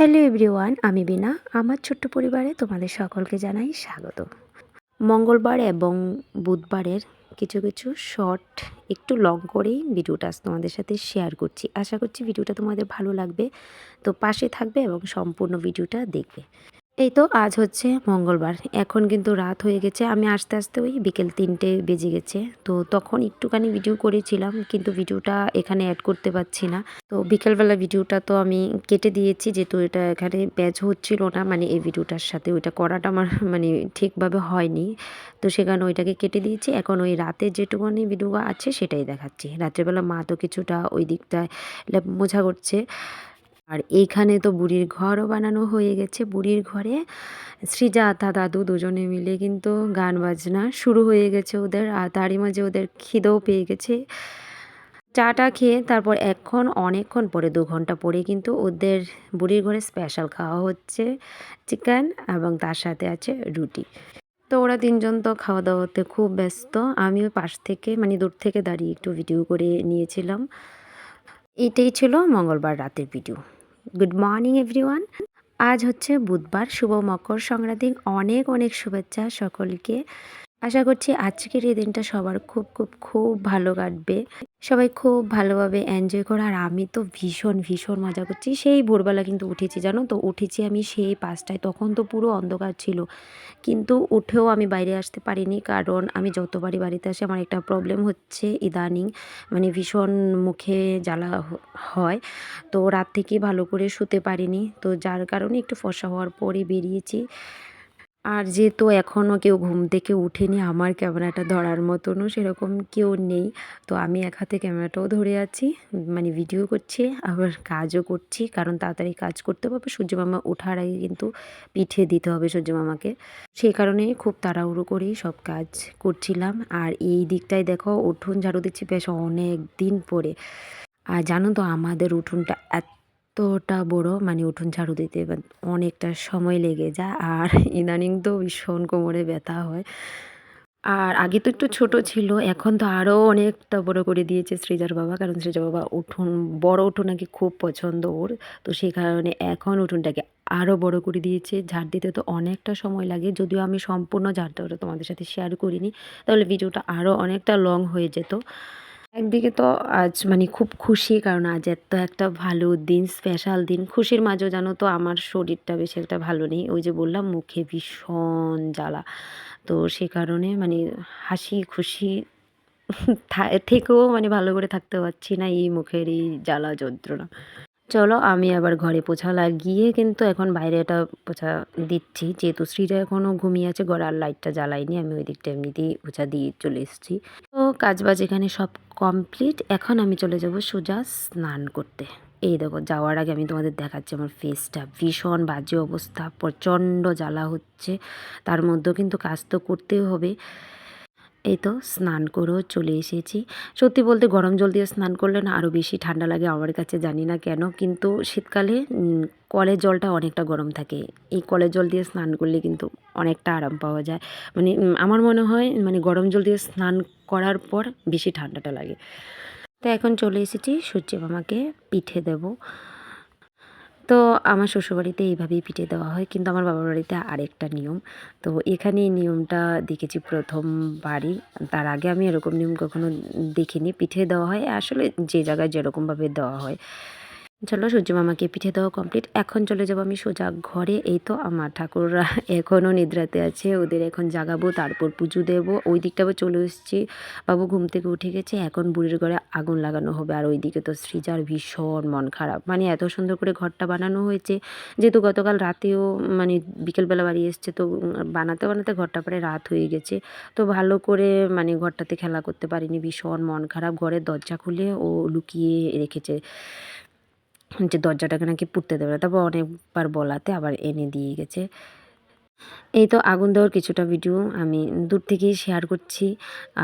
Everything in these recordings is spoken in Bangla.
হ্যালো এভরিওয়ান, আমি বিনা। আমার ছোট্ট পরিবারে তোমাদের সকলকে জানাই স্বাগত। মঙ্গলবার এবং বুধবারের কিছু কিছু শর্ট, একটু লং করেই ভিডিওটা তোমাদের সাথে শেয়ার করছি। আশা করছি ভিডিওটা তোমাদের ভালো লাগবে। তো পাশে থাকবে এবং সম্পূর্ণ ভিডিওটা দেখবে। এই তো আজ হচ্ছে মঙ্গলবার। এখন কিন্তু রাত হয়ে গেছে, আমি আস্তে আস্তে ওই বিকেল তিনটে বেজে গেছে। তো তখন একটুখানি ভিডিও করেছিলাম, কিন্তু ভিডিওটা এখানে অ্যাড করতে পারছি না। তো বিকেলবেলা ভিডিওটা তো আমি কেটে দিয়েছি, যেহেতু এটা এখানে ব্যাচ হচ্ছিল না মানে এই ভিডিওটার সাথে ওইটা করাটা আমার মানে ঠিকভাবে হয়নি। তো সেখানে ওইটাকে কেটে দিয়েছি। এখন ওই রাতে যেটুকুনি ভিডিও আছে সেটাই দেখাচ্ছি। রাত্রেবেলা মা তো কিছুটা ওই দিকটায় মোছা করছে। আর এইখানে তো বুড়ির ঘরও বানানো হয়ে গেছে। বুড়ির ঘরে সৃজা দাদু দুজনে মিলে কিন্তু গান বাজনা শুরু হয়ে গেছে ওদের। আর তারই মাঝে ওদের খিদেও পেয়ে গেছে। চাটা খেয়ে তারপর এখন অনেকক্ষণ পরে, দু ঘণ্টা পরে কিন্তু ওদের বুড়ির ঘরে স্পেশাল খাওয়া হচ্ছে চিকেন এবং তার সাথে আছে রুটি। তো ওরা তিনজন তো খাওয়া দাওয়াতে খুব ব্যস্ত। আমিও পাশ থেকে মানে দূর থেকে দাঁড়িয়ে একটু ভিডিও করে নিয়েছিলাম। এটাই ছিল মঙ্গলবার রাতের ভিডিও গুড মর্নিং এভরিওয়ান আজ হচ্ছে বুধবার, শুভ মকর সংক্রান্তি। অনেক অনেক শুভেচ্ছা সকলকে। আশা করছি আজকের এই দিনটা সবার খুব খুব খুব ভালো কাটবে। সবাই খুব ভালোভাবে এনজয় করে, আর আমি তো ভীষণ ভীষণ মজা করছি। সেই ভোরবেলা কিন্তু উঠেছি, জানো তো? উঠেছি আমি সেই পাঁচটায়, তখন তো পুরো অন্ধকার ছিল। কিন্তু উঠেও আমি বাইরে আসতে পারিনি, কারণ আমি যতবারই বাড়িতে আসি, আমার একটা প্রবলেম হচ্ছে ইদানিং মানে ভীষণ মুখে জ্বালা হয়। তো রাত থেকে ভালো করে শুতে পারিনি। তো যার কারণে একটু ফসা হওয়ার পরে বেরিয়েছি। আর যেহেতু এখনও কেউ ঘুম থেকে উঠেনি, আমার ক্যামেরাটা ধরার মতনও সেরকম কেউ নেই। তো আমি এক হাতে ক্যামেরাটাও ধরে আছি মানে ভিডিও করছি, আবার কাজও করছি, কারণ তাড়াতাড়ি কাজ করতে হবে। সূর্য মামা ওঠার আগে কিন্তু পিঠে দিতে হবে সূর্য মামাকে। সেই কারণে খুব তাড়াহুড়ো করেই সব কাজ করছিলাম। আর এই দিকটায় দেখো, উঠোন ঝাড়ু দিচ্ছি বেশ অনেক দিন পরে। আর জানো তো, আমাদের উঠোনটা এত এতটা বড় মানে উঠোন ঝাড়ু দিতে অনেকটা সময় লেগে যায়। আর ইদানিং তো ভীষণ কোমরে ব্যথা হয়। আর আগে তো একটু ছোট ছিল, এখন তো আরও অনেকটা বড় করে দিয়েছে সৃজার বাবা, কারণ সৃজার বাবা উঠোন, বড় উঠোন নাকি খুব পছন্দ ওর। তো সেই কারণে এখন উঠোনটাকে আরও বড় করে দিয়েছে। ঝাড় দিতে তো অনেকটা সময় লাগে, যদিও আমি সম্পূর্ণ ঝাড়টা তোমাদের সাথে শেয়ার করিনি। তাহলে ভিডিওটা আরও অনেকটা লং হয়ে যেত। একদিকে তো আজ মানে খুব খুশি, কারণ আজ এত একটা ভালো দিন স্পেশাল দিন। খুশির মাঝেও জানো তো আমার শরীরটা বেশি একটা ভালো নেই। ওই যে বললাম, মুখে ভীষণ জ্বালা। তো সে কারণে মানে হাসি, খুশি থেকেও মানে ভালো করে থাকতে পারছি না এই মুখের এই জ্বালা যন্ত্রণা। চলো আমি আবার ঘরে পোছা লাগিয়ে কিন্তু এখন বাইরে বাইরেটা পোছা দিচ্ছি। যেহেতু শ্রীরা এখনও ঘুমিয়ে আছে গড়ার লাইটটা জ্বালাইনি আমি ওই দিকটা এমনিতেই পোছা দিয়ে চলে এসেছি। তো কাজবাজ এখানে সব কমপ্লিট এখন আমি চলে যাব সোজা স্নান করতে। এই দেখো, যাওয়ার আগে আমি তোমাদের দেখাচ্ছি আমার ফেসটা ভীষণ বাজে অবস্থা, প্রচণ্ড জ্বালা হচ্ছে। তার মধ্যেও কিন্তু কাজ তো করতেই হবে। এই তো স্নান করেও চলে এসেছি। সত্যি বলতে গরম জল দিয়ে স্নান করলে না আরও বেশি ঠান্ডা লাগে, আমার কাছে জানি না কেন। কিন্তু শীতকালে কলের জলটা অনেকটা গরম থাকে। এই কলের জল দিয়ে স্নান করলে কিন্তু অনেকটা আরাম পাওয়া যায়। মানে আমার মনে হয় মানে গরম জল দিয়ে স্নান করার পর বেশি ঠান্ডাটা লাগে। তো এখন চলে এসেছি সূর্য মামাকে পিঠে দেব। তো আমার শ্বশুরবাড়িতে এইভাবেই পিঠে দেওয়া হয়, কিন্তু আমার বাবার বাড়িতে আরেকটা নিয়ম। তো এখানে নিয়মটা দেখেছি প্রথমবারই। তার আগে আমি এরকম নিয়ম কখনো দেখিনি। পিঠে দেওয়া হয়, আসলে যে জায়গায় যেরকমভাবে দেওয়া হয়। চলো সূর্য মামাকে পিঠে দেওয়া কমপ্লিট এখন চলে যাব আমি সোজা ঘরে। এই তো আমার ঠাকুররা এখনও নিদ্রাতে আছে। ওদের এখন জাগাবো, তারপর পুজো দেব। ওই দিকটাও চলে এসেছি। বাবু ঘুম থেকে উঠে গেছে। এখন বুড়ির ঘরে আগুন লাগানো হবে। আর ওইদিকে তো সৃজার ভীষণ মন খারাপ। মানে এত সুন্দর করে ঘরটা বানানো হয়েছে। যেহেতু গতকাল রাতেও মানে বিকেলবেলা বাড়ি এসছে, তো বানাতে বানাতে ঘরটা পরে রাত হয়ে গেছে। তো ভালো করে মানে ঘরটাতে খেলা করতে পারিনি। ভীষণ মন খারাপ। ঘরের দরজা খুলে ও লুকিয়ে রেখেছে। যে দরজাটাকে নাকি পুড়তে দেবে না, তারপর অনেকবার বলাতে আবার এনে দিয়ে গেছে। এই তো আগুন দেওয়ার কিছুটা ভিডিও আমি দূর থেকেই শেয়ার করছি।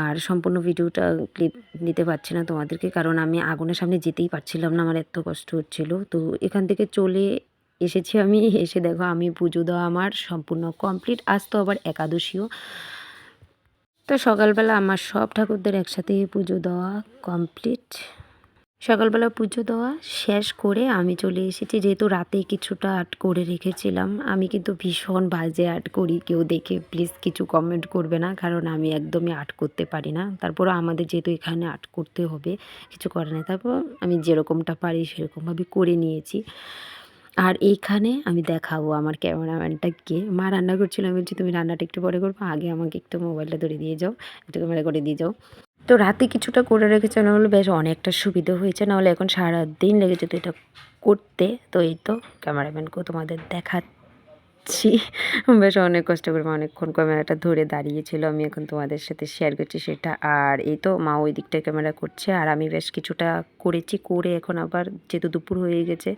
আর সম্পূর্ণ ভিডিওটা ক্লিপ নিতে পারছি না তোমাদেরকে, কারণ আমি আগুনের সামনে যেতেই পারছিলাম না, আমার এত কষ্ট হচ্ছিল। তো এখান থেকে চলে এসেছি আমি, এসে দেখো আমি পুজো দেওয়া আমার সম্পূর্ণ কমপ্লিট আজ তো আবার একাদশীও। তো সকালবেলা আমার সব ঠাকুরদের একসাথে পুজো দেওয়া কমপ্লিট সকালবেলা পুজো দেওয়া শেষ করে আমি চলে এসেছি। যেহেতু রাতে কিছুটা আর্ট করে রেখেছিলাম, আমি কিন্তু ভীষণ বাজে আর্ট করি। কেউ দেখে প্লিজ কিছু কমেন্ট করবে না, কারণ আমি একদমই আর্ট করতে পারি না। তারপরে আমাদের যেহেতু এখানে আর্ট করতে হবে, কিছু করে না তারপর আমি যেরকমটা পারি সেরকমভাবে করে নিয়েছি। আর এইখানে আমি দেখাবো আমার ক্যামেরাম্যানটা কে। মা রান্না করছিল, আমি বলছি, তুমি রান্নাটা একটু পরে করব, আগে আমাকে একটু মোবাইলটা ধরে দিয়ে যাও, একটু ক্যামেরা করে দিয়ে যাও। তো রাতে কিছুটা করে রেখেছে না হলে বেশ অনেকটা সুবিধা হয়েছে। না হলে এখন সারাদিন লেগে যেত এটা করতে। তো এই তো ক্যামেরাম্যানকেও তোমাদের দেখাচ্ছি। বেশ অনেক কষ্ট করে অনেকক্ষণ ক্যামেরাটা ধরে দাঁড়িয়েছিল। আমি এখন তোমাদের সাথে শেয়ার করছি সেটা। আর এই তো মা ওই দিকটায় ক্যামেরা করছে। আর আমি বেশ কিছুটা করেছি, করে এখন আবার যেহেতু দুপুর হয়ে গেছে,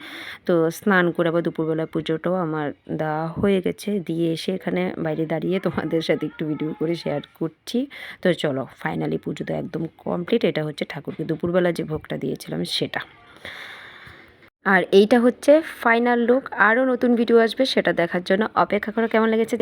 তো স্নান করে আবার দুপুরবেলা পুজোটাও আমার দেওয়া হয়ে গেছে। দিয়ে এসে এখানে বাইরে দাঁড়িয়ে তোমাদের সাথে একটু ভিডিও করে শেয়ার করছি। তো চলো ফাইনালি পুজো তো একদম কমপ্লিট এটা হচ্ছে ঠাকুরকে দুপুরবেলা যে ভোগটা দিয়েছিলাম সেটা। আর এইটা হচ্ছে ফাইনাল লুক আরও নতুন ভিডিও আসবে, সেটা দেখার জন্য অপেক্ষা করো। কেমন লেগেছে?